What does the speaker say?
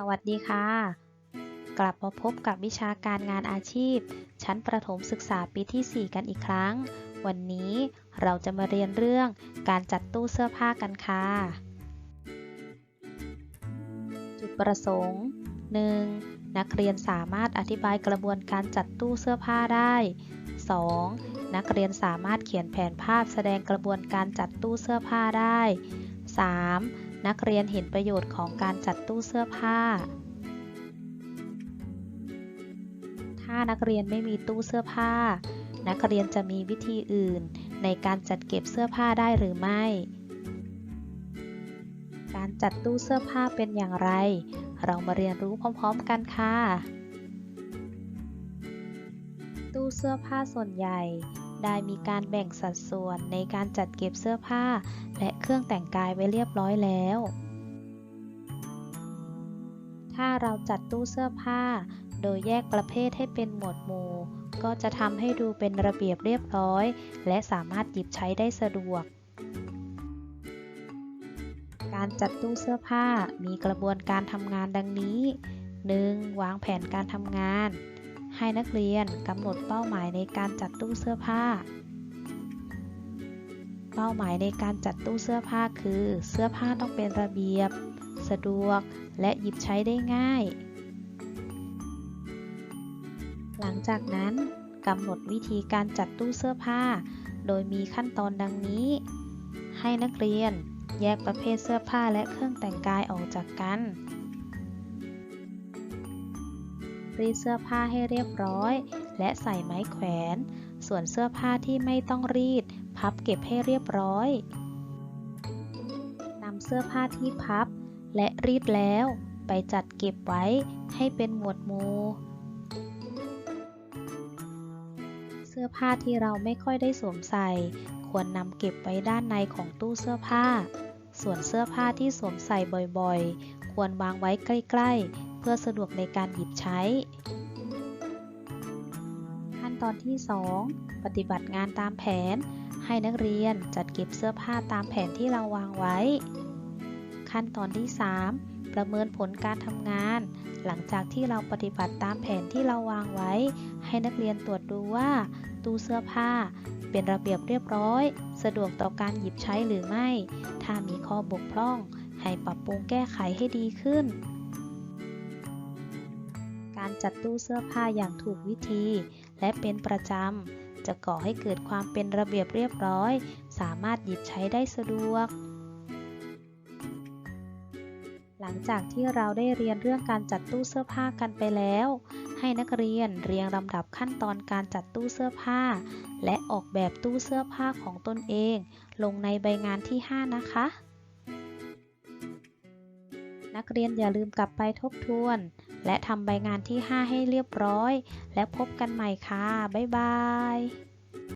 สวัสดีค่ะ กลับมาพบกับวิชาการงานอาชีพ ชั้นประถมศึกษาปีที่ 4 กันอีกครั้ง วันนี้เราจะมาเรียนเรื่องการจัดตู้เสื้อผ้ากันค่ะ จุดประสงค์ 1. นักเรียนสามารถอธิบายกระบวนการจัดตู้เสื้อผ้าได้ 2. นักเรียนสามารถเขียนแผนภาพแสดงกระบวนการจัดตู้เสื้อผ้าได้ 3. นักเรียนเห็นประโยชน์ของการจัดตู้เสื้อผ้า ถ้านักเรียนไม่มีตู้เสื้อผ้า นักเรียนจะมีวิธีอื่น ในการจัดเก็บเสื้อผ้าได้หรือไม่ การจัดตู้เสื้อผ้าเป็นอย่างไร เรามาเรียนรู้พร้อมๆกันค่ะ ตู้เสื้อผ้าส่วนใหญ่ ได้มีการแบ่งสัดส่วนในการจัดเก็บเสื้อผ้า และเครื่องแต่งกายไว้เรียบร้อยแล้ว ถ้าเราจัดตู้เสื้อผ้า โดยแยกประเภทให้เป็นหมวดหมู่ ก็จะทำให้ดูเป็นระเบียบเรียบร้อย และสามารถหยิบใช้ได้สะดวกการจัดตู้เสื้อผ้ามีกระบวนการทำงานดังนี้ 1. วางแผนการทำงาน ให้นักเรียนกำหนดเป้าหมายในการจัดตู้เสื้อผ้า เป้าหมายในการจัดตู้เสื้อผ้าคือ เสื้อผ้าต้องเป็นระเบียบ สะดวก และหยิบใช้ได้ง่าย หลังจากนั้นกำหนดวิธีการจัดตู้เสื้อผ้า โดยมีขั้นตอนดังนี้ ให้นักเรียนแยกประเภทเสื้อผ้าและเครื่องแต่งกายออกจากกัน รีดเสื้อผ้าให้เรียบร้อย และใส่ไม้แขวน ส่วนเสื้อผ้าที่ไม่ต้องรีด พับเก็บให้เรียบร้อยนำเสื้อผ้าที่พับ และรีดแล้ว ไปจัดเก็บไว้ให้เป็นหมวดหมู่เสื้อผ้าที่เราไม่ค่อยได้สวมใส่ ควรนำเก็บไว้ด้านในของตู้เสื้อผ้า ส่วนเสื้อผ้าที่สวมใส่บ่อยๆ ควรวางไว้ใกล้ ๆ พื่อสะดวกในการหยิบใช้ ขั้นตอนที่ 2 ปฏิบัติงานตามแผน ให้นักเรียนจัดเก็บเสื้อผ้าตามแผนที่เราวางไว้ ขั้นตอนที่ 3 ประเมินผลการทำงาน หลังจากที่เราปฏิบัติตามแผนที่เราวางไว้ ให้นักเรียนตรวจดูว่า ตู้เสื้อผ้า เป็นระเบียบเรียบร้อย สะดวกต่อการหยิบใช้หรือไม่ ถ้ามีข้อบกพร่อง ให้ปรับปรุงแก้ไขให้ดีขึ้น การจัดตู้เสื้อผ้าอย่างถูกวิธี และเป็นประจำ จะก่อให้เกิดความเป็นระเบียบเรียบร้อย สามารถหยิบใช้ได้สะดวก หลังจากที่เราได้เรียนเรื่องการจัดตู้เสื้อผ้ากันไปแล้ว ให้นักเรียนเรียงลำดับขั้นตอนการจัดตู้เสื้อผ้า และออกแบบตู้เสื้อผ้าของตนเอง ลงในใบงานที่ 5 นะคะ นักเรียนอย่าลืมกลับไปทบทวน และทำใบงานที่ 5 ให้เรียบร้อย และพบกันใหม่ค่ะ บ๊ายบาย